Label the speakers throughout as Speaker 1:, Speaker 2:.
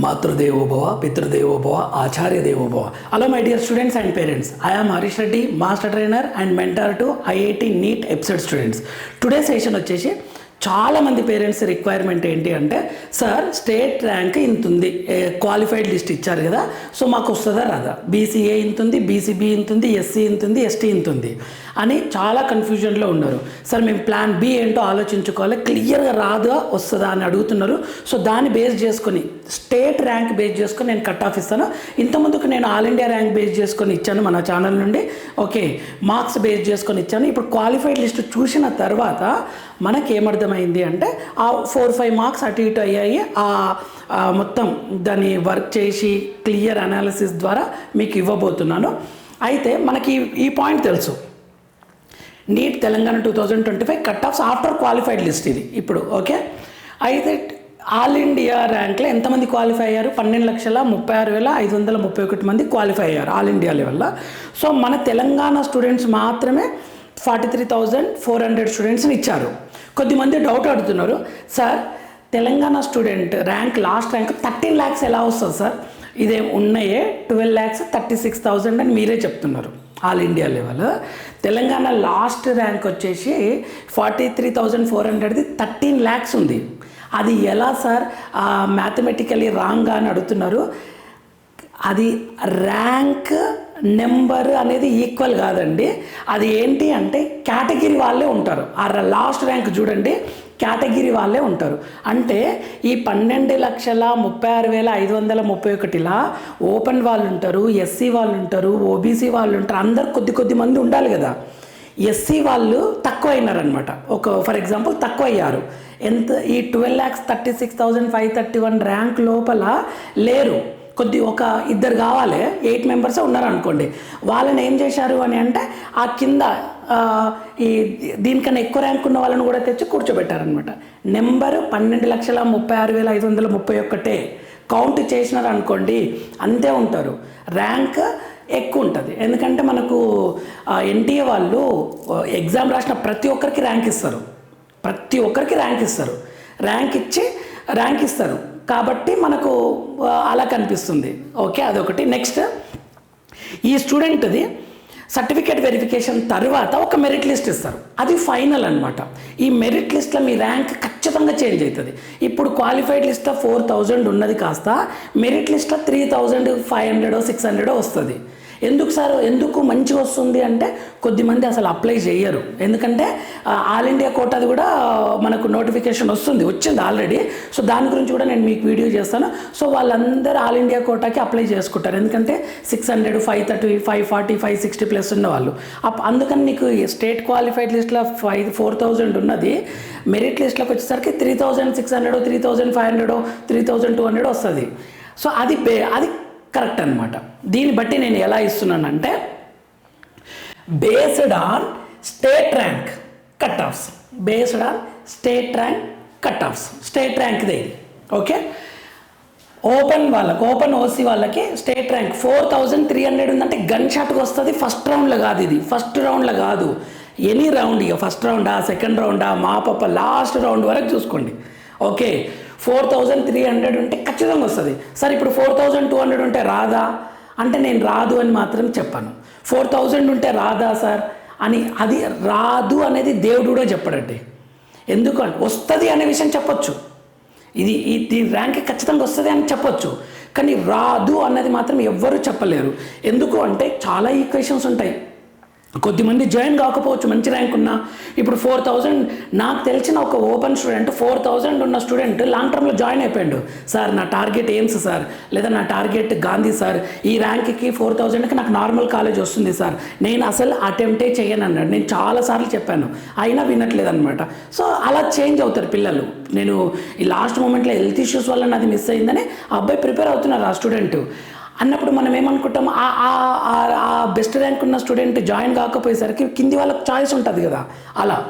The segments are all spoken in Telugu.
Speaker 1: మాతృదేవోభవ పితృదేవోభవ ఆచార్య దేవోభవ hello my dear students and parents I am Harish Reddy master trainer and mentor to IIT NEET episode students today session వచ్చేసి చాలామంది పేరెంట్స్ రిక్వైర్మెంట్ ఏంటి అంటే సార్ స్టేట్ ర్యాంక్ ఇంత ఉంది. క్వాలిఫైడ్ లిస్ట్ ఇచ్చారు కదా సో మాకు వస్తుందా రాదా బీసీఏ ఇంత ఉంది బీసీబీ ఇంత ఉంది ఎస్సీ ఇంత ఉంది ఎస్టీ ఇంత ఉంది. అని చాలా కన్ఫ్యూజన్లో ఉన్నారు. సార్ మేము ప్లాన్ బి ఏంటో ఆలోచించుకోవాలి. క్లియర్గా రాదా వస్తుందా? అని అడుగుతున్నారు. సో దాన్ని బేస్ చేసుకొని స్టేట్ ర్యాంక్ బేస్ చేసుకొని నేను కట్ ఆఫ్ ఇస్తాను. ఇంతకుముందుకు నేను ఆల్ ఇండియా ర్యాంక్ బేస్ చేసుకొని ఇచ్చాను మన ఛానల్ నుండి. ఓకే మార్క్స్ బేస్ చేసుకొని ఇచ్చాను. ఇప్పుడు క్వాలిఫైడ్ లిస్ట్ చూసిన తర్వాత మనకి అర్థమైంది అంటే ఆ ఫోర్ ఫైవ్ మార్క్స్ అటు ఇటు అయ్యాయి. ఆ ఆ మొత్తం దాన్ని వర్క్ చేసి క్లియర్ అనాలిసిస్ ద్వారా మీకు ఇవ్వబోతున్నాను. అయితే మనకి ఈ పాయింట్ తెలుసు. NEET Telangana two thousand twenty five cut offs after qualified list ఇది ఇప్పుడు ఓకే? అయితే ఆల్ ఇండియా ర్యాంక్లో ఎంతమంది క్వాలిఫై అయ్యారు? పన్నెండు లక్షల ముప్పై ఆరు వేల ఐదు వందల ముప్పై ఒకటి మంది క్వాలిఫై అయ్యారు ఆల్ ఇండియా లెవెల్లో. సో మన తెలంగాణ స్టూడెంట్స్ మాత్రమే forty three thousand four hundred స్టూడెంట్స్ని ఇచ్చారు. కొద్దిమంది డౌట్ అడుగుతున్నారు sir Telangana student rank last rank thirteen lakhs ఎలా వస్తుంది సార్ ఇదే ఉన్నాయే twelve lakhs thirty six thousand అని మీరే చెప్తున్నారు. All India level Telangana last rank వచ్చేసి ఫార్టీ త్రీ థౌజండ్ ఫోర్ హండ్రెడ్ది థర్టీన్ ల్యాక్స్ ఉంది. అది ఎలా సార్ మ్యాథమెటికలీ రాంగ్ అని అడుగుతున్నారు? అది ర్యాంక్ నెంబర్ అనేది ఈక్వల్ కాదండి. అది ఏంటి అంటే కేటగిరీ వాళ్ళే ఉంటారు. ఆ లాస్ట్ ర్యాంక్ చూడండి కేటగిరీ వాళ్ళే ఉంటారు. అంటే ఈ పన్నెండు లక్షల ముప్పై ఆరు వేల ఐదు వందల ముప్పై ఒకటిలా ఓపెన్ వాళ్ళు ఉంటారు ఎస్సీ వాళ్ళు ఉంటారు ఓబీసీ వాళ్ళు ఉంటారు. అందరు కొద్ది కొద్ది మంది ఉండాలి కదా. ఎస్సీ వాళ్ళు తక్కువ అయినారనమాట ఒక ఫర్ ఎగ్జాంపుల్ తక్కువ అయ్యారు. ఎంత ఈ twelve lakhs thirty six thousand five thirty one rank లోపల లేరు. కొద్ది ఒక ఇద్దరు కావాలి ఎయిట్ మెంబర్సే ఉన్నారు అనుకోండి వాళ్ళని ఏం చేశారు అని అంటే ఆ కింద ఈ దీనికన్నా ఎక్కువ ర్యాంక్ ఉన్న వాళ్ళని కూడా తెచ్చి కూర్చోబెట్టారనమాట నెంబరు పన్నెండు లక్షల ముప్పై ఆరు వేల ఐదు వందల ముప్పై ఒక్కటే. కౌంట్ చేసినారు అనుకోండి అంతే ఉంటారు. ర్యాంక్ ఎక్కువ ఉంటుంది. ఎందుకంటే మనకు ఎన్టీఏ వాళ్ళు ఎగ్జామ్ రాసిన ప్రతి ఒక్కరికి ర్యాంక్ ఇస్తారు. ప్రతి ఒక్కరికి ర్యాంక్ ఇస్తారు. ర్యాంక్ ఇచ్చి ర్యాంక్ ఇస్తారు. కాబట్టి మనకు అలా కనిపిస్తుంది. ఓకే అదొకటి. నెక్స్ట్ ఈ స్టూడెంట్ది సర్టిఫికేట్ వెరిఫికేషన్ తర్వాత ఒక మెరిట్ లిస్ట్ ఇస్తారు. అది ఫైనల్ అనమాట ఈ మెరిట్ లిస్ట్లో మీ ర్యాంక్ ఖచ్చితంగా చేంజ్ అవుతుంది ఇప్పుడు క్వాలిఫైడ్ లిస్ట్లో ఫోర్ థౌజండ్ ఉన్నది కాస్త మెరిట్ లిస్ట్లో three thousand five hundred six hundred వస్తుంది. ఎందుకు సార్ ఎందుకు మంచిగా వస్తుంది అంటే కొద్దిమంది అసలు అప్లై చేయరు. ఎందుకంటే ఆల్ ఇండియా కోటాది కూడా మనకు నోటిఫికేషన్ వస్తుంది వచ్చింది ఆల్రెడీ. సో దాని గురించి కూడా నేను మీకు వీడియో చేస్తాను. సో వాళ్ళందరూ ఆల్ ఇండియా కోటాకి అప్లై చేసుకుంటారు. ఎందుకంటే six hundred five thirty five forty five sixty plus ఉన్నవాళ్ళు. అప్ అందుకని నీకు స్టేట్ క్వాలిఫైడ్ లిస్ట్లో ఫైవ్ ఫోర్ థౌజండ్ ఉన్నది. మెరిట్ లిస్ట్లోకి వచ్చేసరికి three thousand six hundred three thousand five hundred three thousand two hundred వస్తుంది. సో అది అది కరెక్ట్ అనమాట దీన్ని బట్టి నేను ఎలా ఇస్తున్నానంటే based on state rank cut offs based on state rank cut offs state ర్యాంక్దే ఇది. ఓకే? ఓపెన్ వాళ్ళకి ఓపెన్ ఓసీ వాళ్ళకి state rank four thousand three hundred ఉందంటే గన్ షాట్కి వస్తుంది ఫస్ట్ రౌండ్లో కాదు ఇది. ఫస్ట్ రౌండ్లో కాదు. ఎనీ రౌండ్ ఇక ఫస్ట్ రౌండా సెకండ్ రౌండా మా పప్ప లాస్ట్ రౌండ్ వరకు చూసుకోండి. Okay? Four thousand three hundred ఉంటే ఖచ్చితంగా వస్తుంది. సార్ ఇప్పుడు ఫోర్ థౌజండ్ టూ హండ్రెడ్ ఉంటే రాదా? అంటే నేను రాదు అని మాత్రం చెప్పాను. ఫోర్ థౌజండ్ ఉంటే రాదా సార్? అని అది రాదు అనేది దేవుడు కూడా చెప్పడండి. ఎందుకంటే వస్తుంది అనే విషయం చెప్పొచ్చు. ఇది ఈ దీని ర్యాంక్ ఖచ్చితంగా వస్తుంది అని చెప్పొచ్చు. కానీ రాదు అన్నది మాత్రం ఎవ్వరూ చెప్పలేరు. ఎందుకు అంటే చాలా ఈక్వేషన్స్ ఉంటాయి. కొద్దిమంది జాయిన్ కాకపోవచ్చు మంచి ర్యాంక్ ఉన్నా. ఇప్పుడు ఫోర్ థౌజండ్ నాకు తెలిసిన ఒక ఓపెన్ స్టూడెంట్ ఫోర్ థౌజండ్ ఉన్న స్టూడెంట్ లాంగ్ టర్మ్లో జాయిన్ అయిపోయాడు. సార్ నా టార్గెట్ ఎయిమ్స్ సార్ లేదా నా టార్గెట్ గాంధీ సార్. ఈ ర్యాంక్కి ఫోర్ థౌజండ్కి నాకు నార్మల్ కాలేజ్ వస్తుంది సార్. నేను అసలు అటెంప్టే చేయను అన్నాడు. నేను చాలాసార్లు చెప్పాను. అయినా వినట్లేదు అనమాట సో అలా చేంజ్ అవుతారు పిల్లలు. నేను ఈ లాస్ట్ మూమెంట్లో హెల్త్ ఇష్యూస్ వల్ల నాది మిస్ అయిందని అబ్బాయి ప్రిపేర్ అవుతున్నారు ఆ స్టూడెంట్. అన్నప్పుడు మనం ఏమనుకుంటాం ఆ- ఆ- బెస్ట్ ర్యాంక్ ఉన్న స్టూడెంట్ జాయిన్ కాకపోయేసరికి కింది వాళ్ళకి చాయిస్ ఉంటుంది కదా. అలా.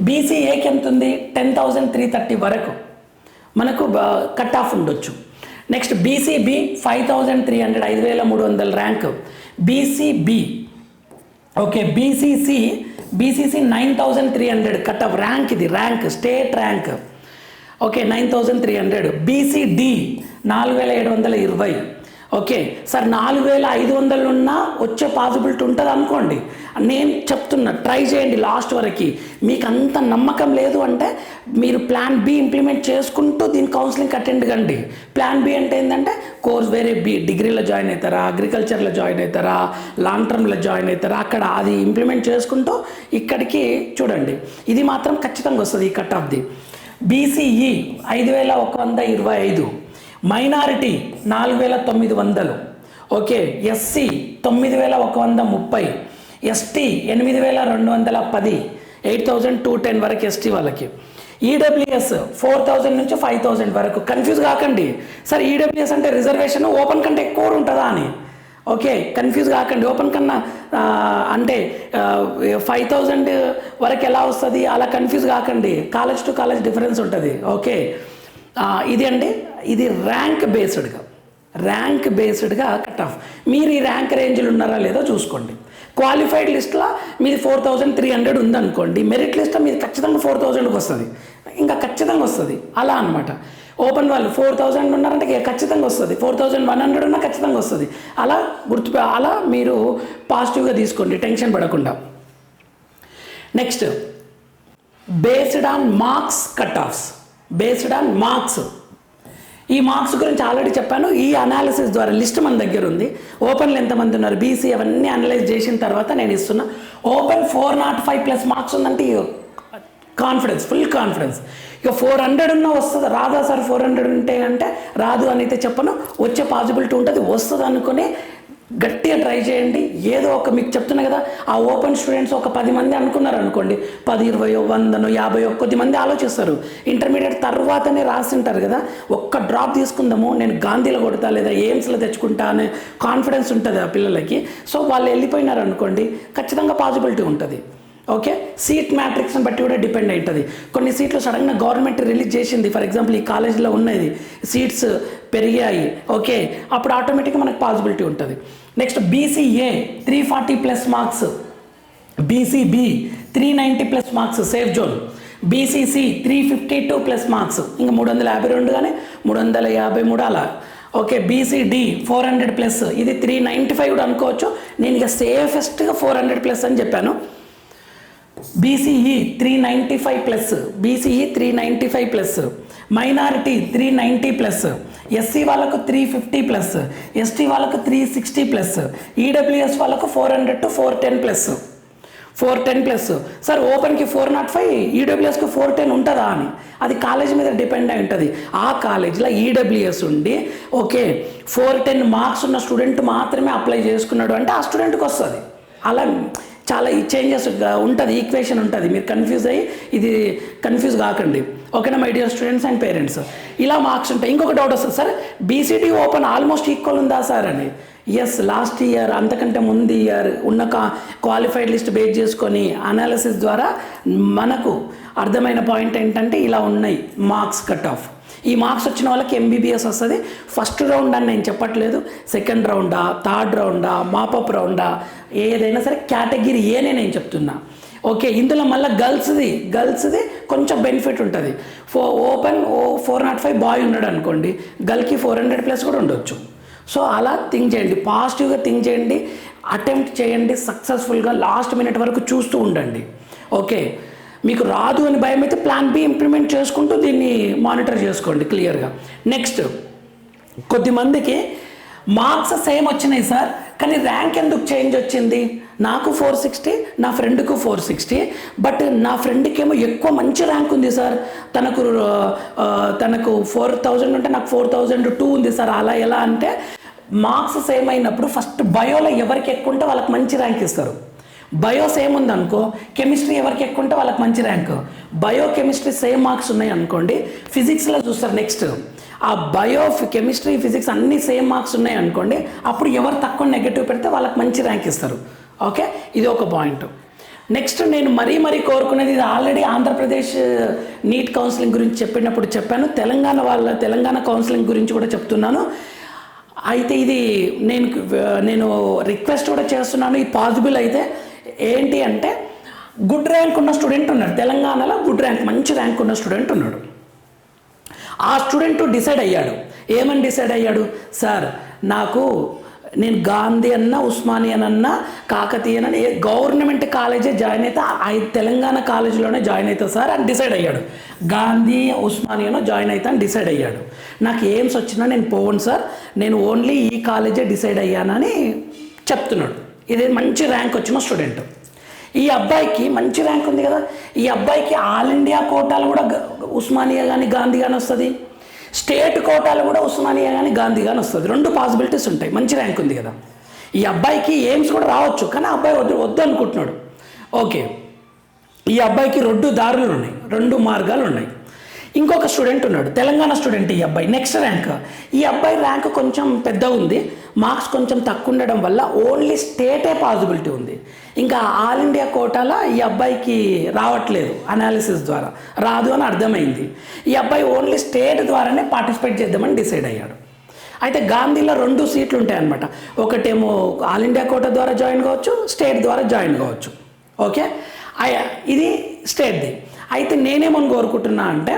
Speaker 1: బీసీఏకి ఎంత ఉంది? టెన్ థౌజండ్ త్రీ థర్టీ వరకు. మనకు కట్ ఆఫ్ ఉండొచ్చు. Next BCB five thousand three hundred ఐదు వేల మూడు వందల rank BCB okay BCC BCC nine thousand three hundred cut off rank ఇది rank state rank okay nine thousand three hundred BCD నాలుగు వేల ఏడు వందల ఇరవై. ఓకే సార్ నాలుగు వేల ఐదు వందలు ఉన్నా వచ్చే పాసిబిలిటీ ఉంటుంది అనుకోండి. నేను చెప్తున్నా ట్రై చేయండి లాస్ట్ వరకు. మీకు అంత నమ్మకం లేదు అంటే మీరు ప్లాన్ బి ఇంప్లిమెంట్ చేసుకుంటూ దీని కౌన్సిలింగ్ అటెండ్ కండి. ప్లాన్ బి అంటే ఏంటంటే కోర్స్ వేరే బి డిగ్రీలో జాయిన్ అవుతారా అగ్రికల్చర్లో జాయిన్ అవుతారా లాంగ్ టర్మ్లో జాయిన్ అవుతారా అక్కడ అది ఇంప్లిమెంట్ చేసుకుంటూ ఇక్కడికి చూడండి. ఇది మాత్రం ఖచ్చితంగా వస్తుంది ఈ కట్ ఆఫ్ది బీసీఈ ఐదు వేల ఒక వంద ఇరవై ఐదు. మైనారిటీ నాలుగు వేల తొమ్మిది వందలు. ఓకే ఎస్సీ తొమ్మిది వేల ఒక వంద ముప్పై. ఎస్టీ ఎనిమిది వేల రెండు వందల పది. ఎయిట్ థౌజండ్ టూ టెన్ వరకు ఎస్టీ వాళ్ళకి. ఈడబ్ల్యూఎస్ ఫోర్ థౌజండ్ నుంచి ఫైవ్ థౌజండ్ వరకు. కన్ఫ్యూజ్ కాకండి. సార్ ఈడబ్ల్యూఎస్ అంటే రిజర్వేషన్ ఓపెన్ కంటే ఎక్కువ ఉంటుందా అని. ఓకే కన్ఫ్యూజ్ కాకండి. ఓపెన్ కన్నా అంటే ఫైవ్ థౌజండ్ వరకు ఎలా వస్తుంది? అలా కన్ఫ్యూజ్ కాకండి. కాలేజ్ టు కాలేజ్ డిఫరెన్స్ ఉంటుంది. ఓకే. ఇది అండి ఇది ర్యాంక్ బేస్డ్గా ర్యాంక్ బేస్డ్గా కట్ ఆఫ్ మీరు ఈ ర్యాంక్ రేంజ్లో ఉన్నారా లేదో చూసుకోండి. క్వాలిఫైడ్ లిస్ట్లో మీది ఫోర్ థౌజండ్ త్రీ హండ్రెడ్ ఉందనుకోండి. మెరిట్ లిస్ట్లో మీది ఖచ్చితంగా ఫోర్ థౌజండ్కి వస్తుంది. ఇంకా ఖచ్చితంగా వస్తుంది. అలా అనమాట ఓపెన్ వాళ్ళు ఫోర్ థౌజండ్ ఉన్నారంటే ఖచ్చితంగా వస్తుంది. ఫోర్ థౌజండ్ వన్ హండ్రెడ్ ఉన్నా ఖచ్చితంగా వస్తుంది. అలా గుర్తు అలా మీరు పాజిటివ్గా తీసుకోండి. టెన్షన్ పడకుండా. Next based on marks cut offs based on marks ఈ మార్క్స్ గురించి ఆల్రెడీ చెప్పాను. ఈ అనాలిసిస్ ద్వారా లిస్ట్ మన దగ్గర ఉంది. ఓపెన్లో ఎంతమంది ఉన్నారు? బీసీ అవన్నీ అనలైజ్ చేసిన తర్వాత నేను ఇస్తున్నా. Open four nought five plus marks ఉందంటే కాన్ఫిడెన్స్ ఫుల్ కాన్ఫిడెన్స్ ఇక ఫోర్ హండ్రెడ్ ఉన్న వస్తుంది. రాదా సార్ ఫోర్ హండ్రెడ్ ఉంటే అంటే రాదు అని అయితే చెప్పను. వచ్చే పాసిబిలిటీ ఉంటుంది. వస్తుంది అనుకుని గట్టిగా ట్రై చేయండి. ఏదో ఒక మీకు చెప్తున్నా కదా ఆ ఓపెన్ స్టూడెంట్స్ ఒక పది మంది అనుకున్నారు అనుకోండి పది ఇరవయో వందనో యాభైయో కొద్ది మంది ఆలోచిస్తారు. ఇంటర్మీడియట్ తర్వాతనే రాసింటారు కదా ఒక్క డ్రాప్ తీసుకుందాము నేను గాంధీలో కొడతా లేదా ఎయిమ్స్లో తెచ్చుకుంటా అనే కాన్ఫిడెన్స్ ఉంటుంది ఆ పిల్లలకి. సో వాళ్ళు వెళ్ళిపోయినారు అనుకోండి ఖచ్చితంగా పాసిబిలిటీ ఉంటుంది. ఓకే? సీట్ మ్యాట్రిక్స్ని బట్టి కూడా డిపెండ్ అవుతుంది కొన్ని సీట్లు సడన్గా గవర్నమెంట్ రిలీజ్ చేసింది. ఫర్ ఎగ్జాంపుల్ ఈ కాలేజీలో ఉన్నది సీట్స్ పెరిగాయి. ఓకే? అప్పుడు ఆటోమేటిక్గా మనకు పాసిబిలిటీ ఉంటుంది. Next BCA three forty plus marks BCB three ninety plus marks safe zone BCC three fifty two plus marks ఇంకా మూడు వందల యాభై రెండు కానీ మూడు వందల యాభై మూడు అలా. Okay BCD four hundred plus ఇది త్రీ నైంటీ ఫైవ్ కూడా అనుకోవచ్చు. నేను ఇక సేఫెస్ట్గా ఫోర్ హండ్రెడ్ ప్లస్ అని చెప్పాను. BCE three ninety five plus BCE three ninety five plus minority three ninety plus SC వాళ్ళకు త్రీ ఫిఫ్టీ ప్లస్ ఎస్టీ వాళ్ళకు త్రీ సిక్స్టీ ప్లస్ ఈడబ్ల్యూఎస్ వాళ్ళకు four hundred to four ten plus. Four ten plus. Sir ఓపెన్కి four nought five ఈడబ్ల్యూఎస్కి ఫోర్ టెన్ ఉంటుందా అని. అది కాలేజ్ మీద డిపెండ్ అయి ఉంటుంది. ఆ కాలేజ్లో ఈడబ్ల్యూఎస్ ఉండి ఓకే ఫోర్ టెన్ మార్క్స్ ఉన్న స్టూడెంట్ మాత్రమే అప్లై చేసుకున్నాడు అంటే ఆ స్టూడెంట్కి వస్తుంది. అలా చాలా ఈ చేంజెస్ ఉంటుంది ఈక్వేషన్ ఉంటుంది. మీరు కన్ఫ్యూజ్ అయ్యి ఇది కన్ఫ్యూజ్ కాకండి. ఓకేనా my dear students and parents ఇలా మార్క్స్ ఉంటాయి. ఇంకొక డౌట్ వస్తుంది. Sir BCT open almost equal ఉందా సార్ అని. ఎస్ లాస్ట్ ఇయర్ అంతకంటే ముందు ఇయర్ ఉన్న కా క్వాలిఫైడ్ లిస్ట్ బేస్ చేసుకొని అనాలిసిస్ ద్వారా మనకు అర్థమైన పాయింట్ ఏంటంటే ఇలా ఉన్నాయి మార్క్స్ కట్ ఆఫ్ ఈ మార్క్స్ వచ్చిన వాళ్ళకి ఎంబీబీఎస్ వస్తుంది. ఫస్ట్ రౌండ్ అని నేను చెప్పట్లేదు. సెకండ్ రౌండా థర్డ్ రౌండా మాపప్ రౌండా ఏదైనా సరే కేటగిరీ ఏనే నేను చెప్తున్నా. ఓకే ఇందులో మళ్ళీ గర్ల్స్ది గర్ల్స్ది కొంచెం బెనిఫిట్ ఉంటుంది. ఫో ఓపెన్ ఓ ఫోర్ నాట్ ఫైవ్ బాయ్ ఉన్నాడు అనుకోండి గర్ల్కి ఫోర్ హండ్రెడ్ ప్లస్ కూడా ఉండొచ్చు. సో అలా థింక్ చేయండి. పాజిటివ్గా థింక్ చేయండి. అటెంప్ట్ చేయండి. సక్సెస్ఫుల్గా లాస్ట్ మినిట్ వరకు చూస్తూ ఉండండి. ఓకే మీకు రాదు అని భయం అయితే ప్లాన్ బి ఇంప్లిమెంట్ చేసుకుంటూ దీన్ని మానిటర్ చేసుకోండి క్లియర్గా నెక్స్ట్ కొద్దిమందికి మార్క్స్ సేమ్ వచ్చినాయి సార్ కానీ ర్యాంక్ ఎందుకు చేంజ్ వచ్చింది? నాకు ఫోర్ సిక్స్టీ నా ఫ్రెండ్కు ఫోర్ సిక్స్టీ బట్ నా ఫ్రెండ్కి ఏమో ఎక్కువ మంచి ర్యాంక్ ఉంది సార్ తనకు తనకు ఫోర్ థౌజండ్ ఉంటే నాకు ఫోర్ థౌజండ్ టూ ఉంది సార్ అలా ఎలా అంటే మార్క్స్ సేమ్ అయినప్పుడు ఫస్ట్ బయోలో ఎవరికి ఎక్కువ ఉంటే వాళ్ళకి మంచి ర్యాంక్ ఇస్తారు. బయో సేమ్ ఉందనుకో కెమిస్ట్రీ ఎవరికి ఎక్కువ ఉంటే వాళ్ళకి మంచి rank bio chemistry same marks ఉన్నాయి అనుకోండి ఫిజిక్స్లో చూస్తారు నెక్స్ట్ ఆ బయో కెమిస్ట్రీ ఫిజిక్స్ అన్ని సేమ్ మార్క్స్ ఉన్నాయి అనుకోండి అప్పుడు ఎవరు తక్కువ నెగటివ్ పెడితే వాళ్ళకి మంచి ర్యాంక్ ఇస్తారు. ఓకే ఇది ఒక పాయింట్ నెక్స్ట్ నేను మరీ మరీ కోరుకునేది ఇది ఆల్రెడీ ఆంధ్రప్రదేశ్ నీట్ కౌన్సిలింగ్ గురించి చెప్పినప్పుడు చెప్పాను. తెలంగాణ వాళ్ళ తెలంగాణ కౌన్సిలింగ్ గురించి కూడా చెప్తున్నాను. అయితే ఇది నేను నేను రిక్వెస్ట్ కూడా చేస్తున్నాను. ఇది పాసిబుల్ అయితే ఏంటి అంటే గుడ్ ర్యాంక్ ఉన్న స్టూడెంట్ ఉన్నాడు. తెలంగాణలో గుడ్ ర్యాంక్ మంచి ర్యాంక్ ఉన్న స్టూడెంట్ ఉన్నాడు. ఆ స్టూడెంట్ డిసైడ్ అయ్యాడు. ఏమని డిసైడ్ అయ్యాడు? సార్ నాకు నేను గాంధీ అన్న ఉస్మానియన్ అన్న కాకతీయన్ ఏ గవర్నమెంట్ కాలేజే జాయిన్ అయితే ఆ తెలంగాణ కాలేజీలోనే జాయిన్ అవుతా సార్ అని డిసైడ్ అయ్యాడు. గాంధీ ఉస్మానియన్ జాయిన్ అవుతా అని డిసైడ్ అయ్యాడు. నాకు ఏమ్స్ వచ్చినా నేను పోను సార్. నేను ఓన్లీ ఈ కాలేజే డిసైడ్ అయ్యానని చెప్తున్నాడు. ఇది మంచి ర్యాంక్ వచ్చిన స్టూడెంట్. ఈ అబ్బాయికి మంచి ర్యాంక్ ఉంది కదా? ఈ అబ్బాయికి ఆల్ ఇండియా కోటాలు కూడా ఉస్మానియా కానీ గాంధీ కానీ వస్తుంది. స్టేట్ కోటాలు కూడా ఉస్మానియా కానీ గాంధీ కానీ వస్తుంది. రెండు పాసిబిలిటీస్ ఉంటాయి. మంచి ర్యాంక్ ఉంది కదా? ఈ అబ్బాయికి ఎయిమ్స్ కూడా రావచ్చు కానీ అబ్బాయి వద్దు వద్దు అనుకుంటున్నాడు. ఓకే. ఈ అబ్బాయికి రెండు దారులు ఉన్నాయి. రెండు మార్గాలు ఉన్నాయి. ఇంకొక స్టూడెంట్ ఉన్నాడు. తెలంగాణ స్టూడెంట్ ఈ అబ్బాయి. నెక్స్ట్ ర్యాంక్ ఈ అబ్బాయి ర్యాంక్ కొంచెం పెద్ద ఉంది. మార్క్స్ కొంచెం తక్కువ ఉండడం వల్ల ఓన్లీ స్టేటే పాసిబిలిటీ ఉంది. ఇంకా ఆల్ ఇండియా కోటాలో ఈ అబ్బాయికి రావట్లేదు అనాలిసిస్ ద్వారా. రాదు అని అర్థమైంది. ఈ అబ్బాయి ఓన్లీ స్టేట్ ద్వారానే పార్టిసిపేట్ చేద్దామని డిసైడ్ అయ్యాడు. అయితే గాంధీలో రెండు సీట్లు ఉంటాయన్నమాట. ఒకటేమో ఆల్ ఇండియా కోట ద్వారా జాయిన్ కావచ్చు స్టేట్ ద్వారా జాయిన్ కావచ్చు. ఓకే అయ్యా ఇది స్టేట్ది అయితే నేనేమని కోరుకుంటున్నా అంటే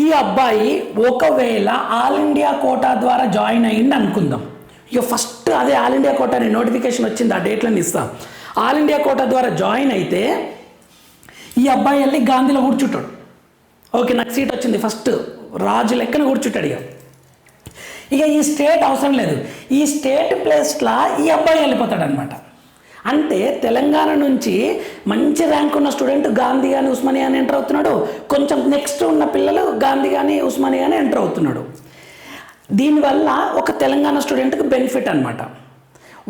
Speaker 1: ఈ అబ్బాయి ఒకవేళ ఆల్ ఇండియా కోటా ద్వారా జాయిన్ అయ్యింది అనుకుందాం. ఇక ఫస్ట్ అదే ఆల్ ఇండియా కోటా అనే నోటిఫికేషన్ వచ్చింది ఆ డేట్లను ఇస్తాం. ఆల్ ఇండియా కోటా ద్వారా జాయిన్ అయితే ఈ అబ్బాయి వెళ్ళి గాంధీలో కూర్చుంటాడు. ఓకే నాకు సీట్ వచ్చింది ఫస్ట్. రాజు లెక్కన కూర్చుంటాడు ఇక. ఇక ఈ స్టేట్ అవసరం లేదు. ఈ స్టేట్ ప్లేస్లో ఈ అబ్బాయి వెళ్ళిపోతాడు అనమాట అంటే తెలంగాణ నుంచి మంచి ర్యాంక్ ఉన్న స్టూడెంట్ గాంధీ కానీ ఉస్మానియా అని ఎంటర్ అవుతున్నాడు. కొంచెం నెక్స్ట్ ఉన్న పిల్లలు గాంధీ కానీ ఉస్మానియా అని ఎంటర్ అవుతున్నాడు. దీనివల్ల ఒక తెలంగాణ స్టూడెంట్కి బెనిఫిట్ అనమాట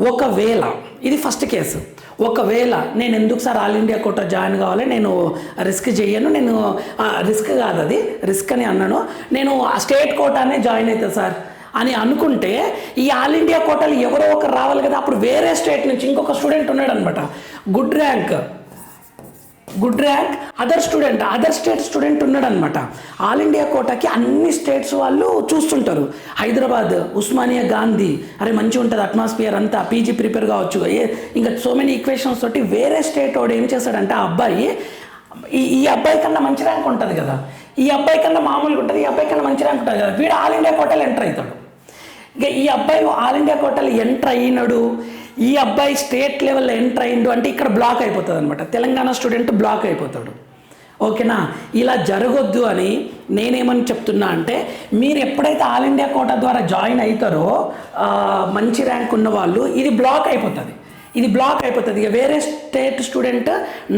Speaker 1: ఒకవేళ ఇది ఫస్ట్ కేసు ఒకవేళ నేను ఎందుకు sir all India quota join కావాలి? నేను రిస్క్ చేయను. నేను రిస్క్ కాదు అది. రిస్క్ అని అన్నాను. నేను ఆ స్టేట్ కోటానే జాయిన్ అవుతా సార్. అని అనుకుంటే ఈ ఆల్ ఇండియా కోటలు ఎవరో ఒకరు రావాలి కదా. అప్పుడు వేరే స్టేట్ నుంచి ఇంకొక స్టూడెంట్ ఉన్నాడు అనమాట good rank. Good rank. Other student other state student ఉన్నాడు అనమాట ఆల్ ఇండియా కోటాకి అన్ని స్టేట్స్ వాళ్ళు చూస్తుంటారు. హైదరాబాద్ ఉస్మానియా గాంధీ అరే మంచిగా ఉంటుంది అట్మాస్ఫియర్ అంతా పీజీ ప్రిపేర్ కావచ్చు. ఏ ఇంకా సో మెనీ ఈక్వేషన్స్ తోటి వేరే స్టేట్ వాడు ఏం చేస్తాడంటే ఆ అబ్బాయి ఈ ఈ అబ్బాయి కన్నా మంచి ర్యాంక్ ఉంటుంది కదా. ఈ అబ్బాయి కన్నా మామూలుగా ఉంటుంది ఈ అబ్బాయి కన్నా మంచి ర్యాంక్ ఉంటుంది కదా. వీడు ఆల్ ఇండియా కోటాలో ఎంటర్ అవుతాడు. ఇక ఈ అబ్బాయి ఆల్ ఇండియా కోటలో ఎంటర్ అయినాడు. ఈ అబ్బాయి స్టేట్ లెవెల్లో ఎంటర్ అయిండు అంటే ఇక్కడ బ్లాక్ అయిపోతుంది అనమాట తెలంగాణ స్టూడెంట్ బ్లాక్ అయిపోతాడు. ఓకేనా? ఇలా జరగొద్దు అని నేనేమని చెప్తున్నా అంటే మీరు ఎప్పుడైతే ఆల్ ఇండియా కోట ద్వారా జాయిన్ అవుతారో మంచి ర్యాంక్ ఉన్న వాళ్ళు ఇది బ్లాక్ అయిపోతుంది. ఇది బ్లాక్ అయిపోతుంది. ఇక వేరే స్టేట్ స్టూడెంట్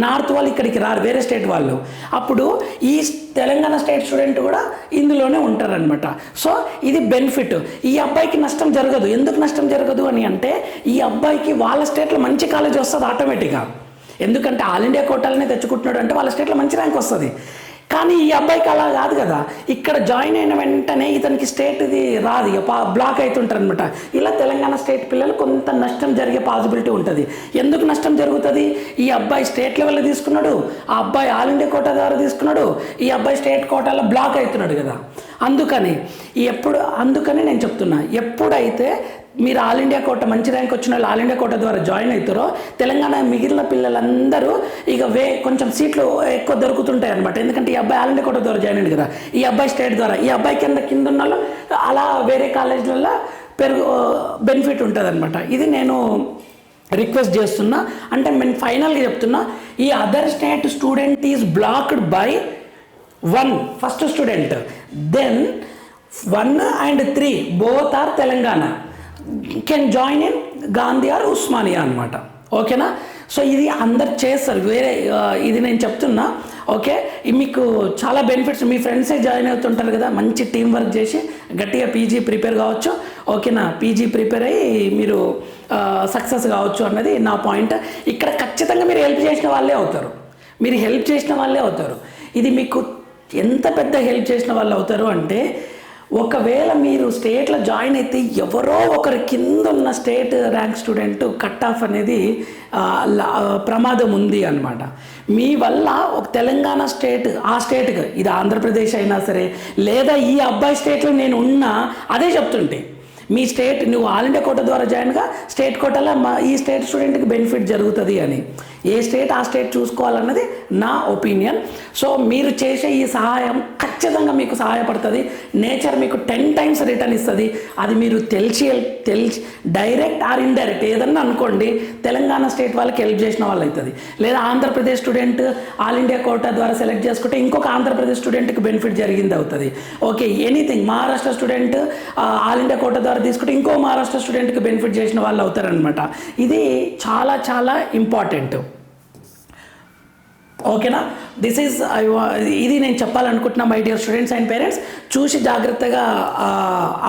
Speaker 1: నార్త్ వాళ్ళు ఇక్కడికి రారు వేరే స్టేట్ వాళ్ళు. అప్పుడు ఈ తెలంగాణ స్టేట్ స్టూడెంట్ కూడా ఇందులోనే ఉంటారనమాట సో ఇది బెనిఫిట్ ఈ అబ్బాయికి నష్టం జరగదు. ఎందుకు నష్టం జరగదు అని అంటే ఈ అబ్బాయికి వాళ్ళ స్టేట్లో మంచి కాలేజ్ వస్తుంది ఆటోమేటిక్గా ఎందుకంటే ఆల్ ఇండియా కోటాలనే తెచ్చుకుంటున్నాడు అంటే వాళ్ళ స్టేట్లో మంచి ర్యాంక్ వస్తుంది. కానీ ఈ అబ్బాయికి అలా కాదు కదా. ఇక్కడ జాయిన్ అయిన వెంటనే ఇతనికి స్టేట్ ఇది రాదు. పా- బ్లాక్ అవుతుంటారు అనమాట ఇలా తెలంగాణ స్టేట్ పిల్లలు కొంత నష్టం జరిగే పాసిబిలిటీ ఉంటుంది. ఎందుకు నష్టం జరుగుతుంది? ఈ అబ్బాయి స్టేట్ లెవెల్లో తీసుకున్నాడు. ఆ అబ్బాయి ఆల్ ఇండియా కోటా ద్వారా తీసుకున్నాడు. ఈ అబ్బాయి స్టేట్ కోటాలో బ్లాక్ అవుతున్నాడు కదా. అందుకని ఎప్పుడు అందుకని నేను చెప్తున్నా. ఎప్పుడైతే మీరు ఆల్ ఇండియా కోట మంచి ర్యాంక్ వచ్చిన వాళ్ళు ఆల్ ఇండియా కోట ద్వారా జాయిన్ అవుతారో తెలంగాణ మిగిలిన పిల్లలందరూ ఇక వే కొంచెం సీట్లు ఎక్కువ దొరుకుతుంటాయి అనమాట ఎందుకంటే ఈ అబ్బాయి ఆల్ ఇండియా కోట ద్వారా జాయిన్ అయ్యింది కదా. ఈ అబ్బాయి స్టేట్ ద్వారా. ఈ అబ్బాయి కింద కింద ఉన్న అలా వేరే కాలేజీలలో పెరుగు బెనిఫిట్ ఉంటుంది అనమాట ఇది నేను రిక్వెస్ట్ చేస్తున్నా. అంటే నేను ఫైనల్గా చెప్తున్నా ఈ other state student is blocked by one first student. Then one and three both are Telangana. Can join in Gandhi or Osmania అనమాట ఓకేనా? సో ఇది అందరు చేస్తారు. వేరే ఇది నేను చెప్తున్నా. ఓకే? మీకు చాలా బెనిఫిట్స్ మీ ఫ్రెండ్సే జాయిన్ అవుతుంటారు కదా మంచి టీం వర్క్ చేసి గట్టిగా పీజీ ప్రిపేర్ కావచ్చు. ఓకేనా? పీజీ ప్రిపేర్ అయ్యి మీరు సక్సెస్ కావచ్చు అన్నది నా పాయింట్ ఇక్కడ ఖచ్చితంగా మీరు హెల్ప్ చేసిన వాళ్ళే అవుతారు. మీరు హెల్ప్ చేసిన వాళ్ళే అవుతారు. ఇది మీకు ఎంత పెద్ద హెల్ప్ చేసిన వాళ్ళు అవుతారు అంటే ఒకవేళ మీరు స్టేట్లో జాయిన్ అయితే ఎవరో ఒకరి కింద ఉన్న state rank student cut off అనేది ప్రమాదం ఉంది అనమాట మీ వల్ల ఒక తెలంగాణ స్టేట్ ఆ స్టేట్కి ఇది ఆంధ్రప్రదేశ్ అయినా సరే లేదా ఈ అబ్బాయి స్టేట్లో నేను ఉన్నా అదే చెప్తుంటే. మీ స్టేట్ నువ్వు ఆల్ ఇండియా కోట ద్వారా జాయిన్గా స్టేట్ కోటలో మా ఈ స్టేట్ స్టూడెంట్కి బెనిఫిట్ జరుగుతుంది అని. ఏ స్టేట్ ఆ స్టేట్ చూసుకోవాలన్నది నా ఒపీనియన్ సో మీరు చేసే ఈ సహాయం ఖచ్చితంగా మీకు సహాయపడుతుంది. నేచర్ మీకు టెన్ టైమ్స్ రిటర్న్ ఇస్తుంది. అది మీరు తెలిసి తెలిసి డైరెక్ట్ ఆర్ ఇండైరెక్ట్ ఏదన్నా అనుకోండి తెలంగాణ స్టేట్ వాళ్ళకి హెల్ప్ చేసిన వాళ్ళు అవుతుంది లేదా Andhra Pradesh student all India quota ద్వారా సెలెక్ట్ చేసుకుంటే ఇంకొక ఆంధ్రప్రదేశ్ స్టూడెంట్కి బెనిఫిట్ జరిగింది అవుతుంది. Okay anything Maharashtra student all India quota ద్వారా తీసుకుంటే ఇంకో మహారాష్ట్ర స్టూడెంట్కి బెనిఫిట్ చేసిన వాళ్ళు అవుతారనమాట ఇది చాలా చాలా ఇంపార్టెంట్. ఓకేనా? దిస్ ఈజ్ uh, ఇది నేను చెప్పాలనుకుంటున్నా my dear students and parents చూసి జాగ్రత్తగా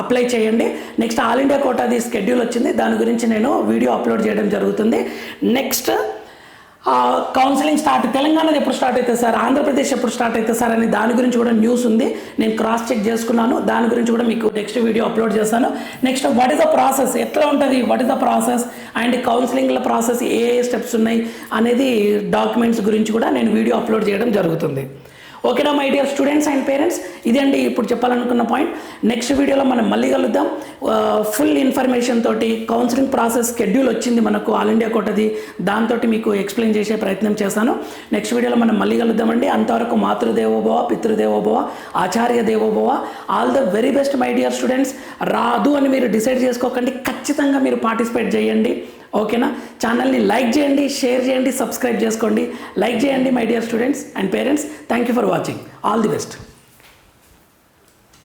Speaker 1: అప్లై చేయండి. నెక్స్ట్ ఆల్ ఇండియా కోటాది స్కెడ్యూల్ వచ్చింది. దాని గురించి నేను వీడియో అప్లోడ్ చేయడం జరుగుతుంది. నెక్స్ట్ కౌన్సిలింగ్ స్టార్ట్ తెలంగాణది ఎప్పుడు స్టార్ట్ అవుతుంది సార్? ఆంధ్రప్రదేశ్ ఎప్పుడు స్టార్ట్ అవుతుంది సార్ అని దాని గురించి కూడా న్యూస్ ఉంది. నేను క్రాస్ చెక్ చేసుకున్నాను. దాని గురించి కూడా మీకు నెక్స్ట్ వీడియో అప్లోడ్ చేస్తాను. Next what is the process ఎట్లా ఉంటుంది? What is the process and కౌన్సిలింగ్ల process ఏ ఏ స్టెప్స్ ఉన్నాయి? అనేది డాక్యుమెంట్స్ గురించి కూడా నేను వీడియో అప్లోడ్ చేయడం జరుగుతుంది. ఓకేనా my dear students and parents ఇదండి ఇప్పుడు చెప్పాలనుకున్న పాయింట్ నెక్స్ట్ వీడియోలో మనం మళ్ళీ కలుద్దాం. Uh, ఫుల్ ఇన్ఫర్మేషన్ తోటి కౌన్సిలింగ్ ప్రాసెస్ షెడ్యూల్ వచ్చింది మనకు ఆల్ ఇండియా కోటది దాంతో మీకు ఎక్స్ప్లెయిన్ చేసే ప్రయత్నం చేశాను నెక్స్ట్ వీడియోలో మనం మళ్ళీ కలుద్దామండి. అంతవరకు మాతృదేవోభవ పితృదేవోభవ ఆచార్య దేవోభవ. All the very best my dear students రాదు అని మీరు డిసైడ్ చేసుకోకండి. ఖచ్చితంగా మీరు పార్టిసిపేట్ చేయండి. ఓకేనా? ఛానల్ని లైక్ చేయండి షేర్ చేయండి సబ్స్క్రైబ్ చేసుకోండి. లైక్ చేయండి my dear students and parents. Thank you for watching. All the best.